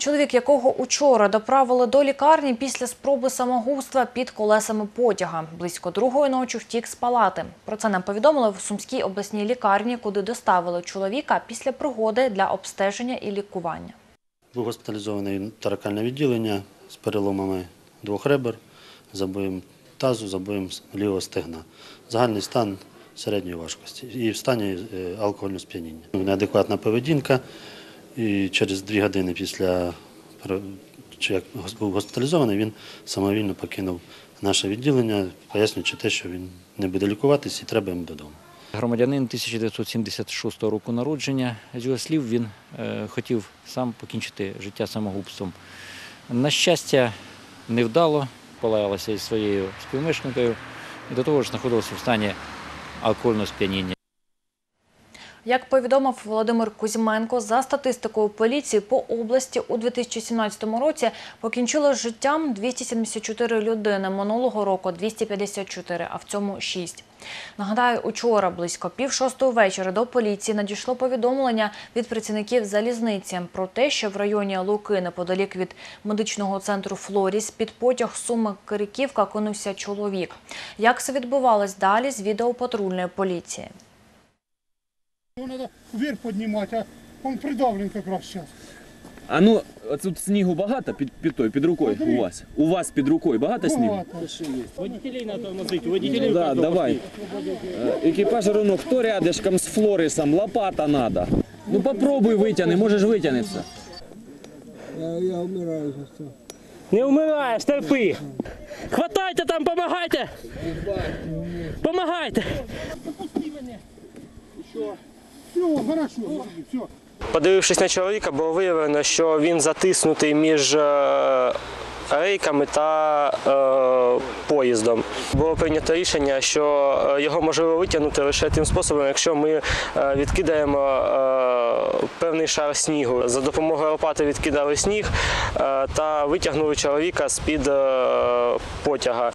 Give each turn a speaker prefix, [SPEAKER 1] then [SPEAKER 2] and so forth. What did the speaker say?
[SPEAKER 1] Чоловік, якого учора доправили до лікарні після спроби самогубства під колесами потяга. Близько другої ночі втік з палати. Про це нам повідомили в Сумській обласній лікарні, куди доставили чоловіка після пригоди для обстеження і лікування.
[SPEAKER 2] Був госпіталізований в торакальне відділення з переломами двох ребер, забоєм тазу, забоєм лівого стегна. Загальний стан середньої важкості і в стані е, алкогольного сп'яніння. Неадекватна поведінка. І через дві години після чи як був госпіталізований, він самовільно покинув наше відділення, пояснюючи те, що він не буде лікуватись і треба йому додому.
[SPEAKER 3] Громадянин 1976 року народження. З його слів, він е, хотів сам покінчити життя самогубством. На щастя, невдало, полаялася із своєю співмешканкою і до того ж знаходився в стані алкогольного сп'яніння.
[SPEAKER 1] Як повідомив Володимир Кузьменко, за статистикою поліції по області у 2017 році покінчило з життям 274 людини, минулого року 254, а в цьому 6. Нагадаю, учора близько пів шостої вечора до поліції надійшло повідомлення від працівників залізниці про те, що в районі Луки неподалік від медичного центру Флоріс під потяг Суми Кириківка кинувся чоловік. Як все відбувалось далі з відео патрульної поліції?
[SPEAKER 4] Его надо вверх поднимать, а он придавлен как раз сейчас.
[SPEAKER 5] А ну, а тут снігу багато під, під той, під рукою у вас. У вас під рукою багато снігу?
[SPEAKER 6] Водителей надо тормозить, водителей
[SPEAKER 5] Да, давай. Е, Екіпаж равно, хто рядышком з Флорисом, лопата надо. Ну попробуй витягни, можеш витягнутися. Я вмираю все.
[SPEAKER 6] Не вмираєш, терпи. Хватайте там, помагайте. Помагайте.
[SPEAKER 4] Все.
[SPEAKER 7] Подивившись на чоловіка, було виявлено, що він затиснутий між е, рейками та е, поїздом. Було прийнято рішення, що е, його можливо витягнути лише тим способом, якщо ми е, відкидаємо е, певний шар снігу. За допомогою лопати відкидали сніг е, та витягнули чоловіка з-під е, потяга.